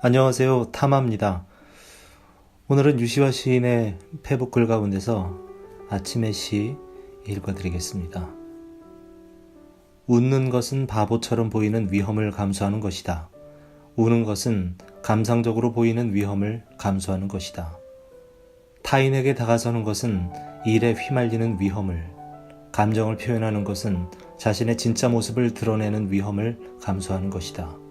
안녕하세요. 타마입니다. 오늘은 유시화 시인의 페북 글 가운데서 아침의 시 읽어드리겠습니다. 웃는 것은 바보처럼 보이는 위험을 감수하는 것이다. 우는 것은 감상적으로 보이는 위험을 감수하는 것이다. 타인에게 다가서는 것은 일에 휘말리는 위험을, 감정을 표현하는 것은 자신의 진짜 모습을 드러내는 위험을 감수하는 것이다.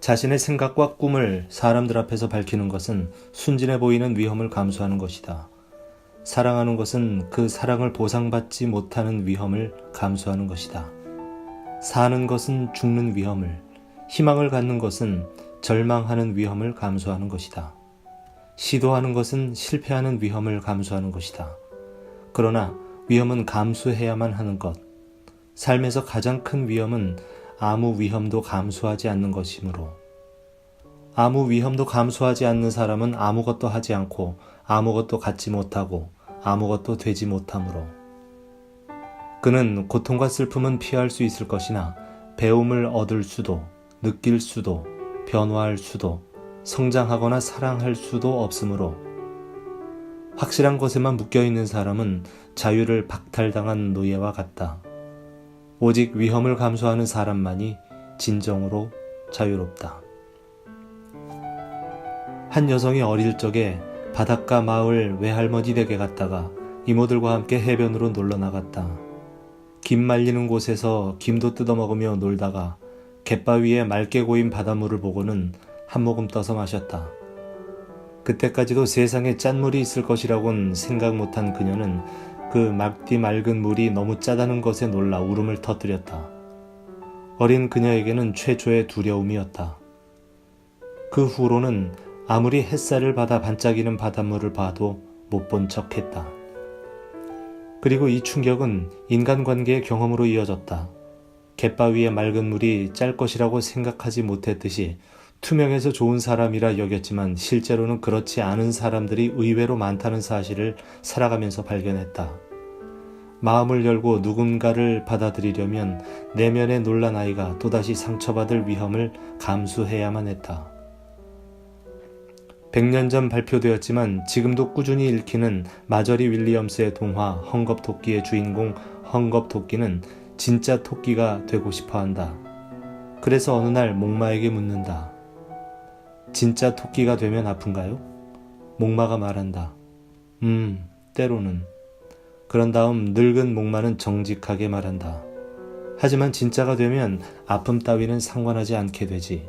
자신의 생각과 꿈을 사람들 앞에서 밝히는 것은 순진해 보이는 위험을 감수하는 것이다. 사랑하는 것은 그 사랑을 보상받지 못하는 위험을 감수하는 것이다. 사는 것은 죽는 위험을, 희망을 갖는 것은 절망하는 위험을 감수하는 것이다. 시도하는 것은 실패하는 위험을 감수하는 것이다. 그러나 위험은 감수해야만 하는 것. 삶에서 가장 큰 위험은 아무 위험도 감수하지 않는 것이므로. 아무 위험도 감수하지 않는 사람은 아무것도 하지 않고 아무것도 갖지 못하고 아무것도 되지 못하므로. 그는 고통과 슬픔은 피할 수 있을 것이나 배움을 얻을 수도 느낄 수도 변화할 수도 성장하거나 사랑할 수도 없으므로. 확실한 것에만 묶여 있는 사람은 자유를 박탈당한 노예와 같다. 오직 위험을 감수하는 사람만이 진정으로 자유롭다. 한 여성이 어릴 적에 바닷가 마을 외할머니 댁에 갔다가 이모들과 함께 해변으로 놀러 나갔다. 김 말리는 곳에서 김도 뜯어먹으며 놀다가 갯바위에 맑게 고인 바닷물을 보고는 한 모금 떠서 마셨다. 그때까지도 세상에 짠물이 있을 것이라곤 생각 못한 그녀는 그 맑디 맑은 물이 너무 짜다는 것에 놀라 울음을 터뜨렸다. 어린 그녀에게는 최초의 두려움이었다. 그 후로는 아무리 햇살을 받아 반짝이는 바닷물을 봐도 못 본 척 했다. 그리고 이 충격은 인간관계의 경험으로 이어졌다. 갯바위의 맑은 물이 짤 것이라고 생각하지 못했듯이 투명해서 좋은 사람이라 여겼지만 실제로는 그렇지 않은 사람들이 의외로 많다는 사실을 살아가면서 발견했다. 마음을 열고 누군가를 받아들이려면 내면의 놀란 아이가 또다시 상처받을 위험을 감수해야만 했다. 100년 전 발표되었지만 지금도 꾸준히 읽히는 마저리 윌리엄스의 동화 헝겊 토끼의 주인공 헝겊 토끼는 진짜 토끼가 되고 싶어 한다. 그래서 어느 날 목마에게 묻는다. 진짜 토끼가 되면 아픈가요? 목마가 말한다. 음, 때로는. 그런 다음 늙은 목마는 정직하게 말한다. 하지만 진짜가 되면 아픔 따위는 상관하지 않게 되지.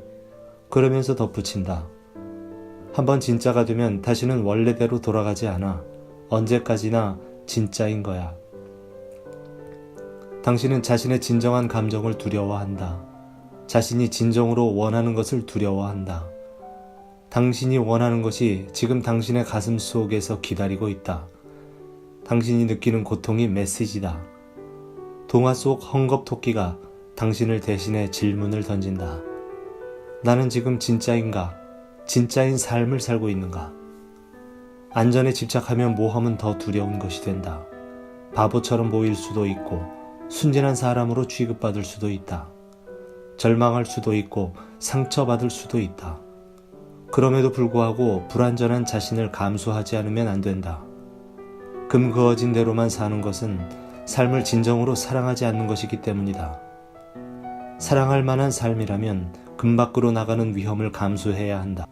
그러면서 덧붙인다. 한번 진짜가 되면 다시는 원래대로 돌아가지 않아. 언제까지나 진짜인 거야. 당신은 자신의 진정한 감정을 두려워한다. 자신이 진정으로 원하는 것을 두려워한다. 당신이 원하는 것이 지금 당신의 가슴 속에서 기다리고 있다. 당신이 느끼는 고통이 메시지다. 동화 속 헝겊 토끼가 당신을 대신해 질문을 던진다. 나는 지금 진짜인가? 진짜인 삶을 살고 있는가? 안전에 집착하면 모험은 더 두려운 것이 된다. 바보처럼 보일 수도 있고, 순진한 사람으로 취급받을 수도 있다. 절망할 수도 있고, 상처받을 수도 있다. 그럼에도 불구하고 불완전한 자신을 감수하지 않으면 안 된다. 금 그어진 대로만 사는 것은 삶을 진정으로 사랑하지 않는 것이기 때문이다. 사랑할 만한 삶이라면 금 밖으로 나가는 위험을 감수해야 한다.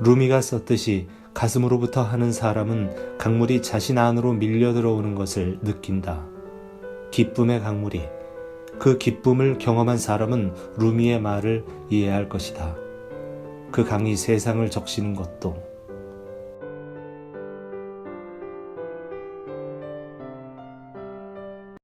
루미가 썼듯이 가슴으로부터 하는 사람은 강물이 자신 안으로 밀려 들어오는 것을 느낀다. 기쁨의 강물이 그 기쁨을 경험한 사람은 루미의 말을 이해할 것이다. 그 강이 세상을 적시는 것도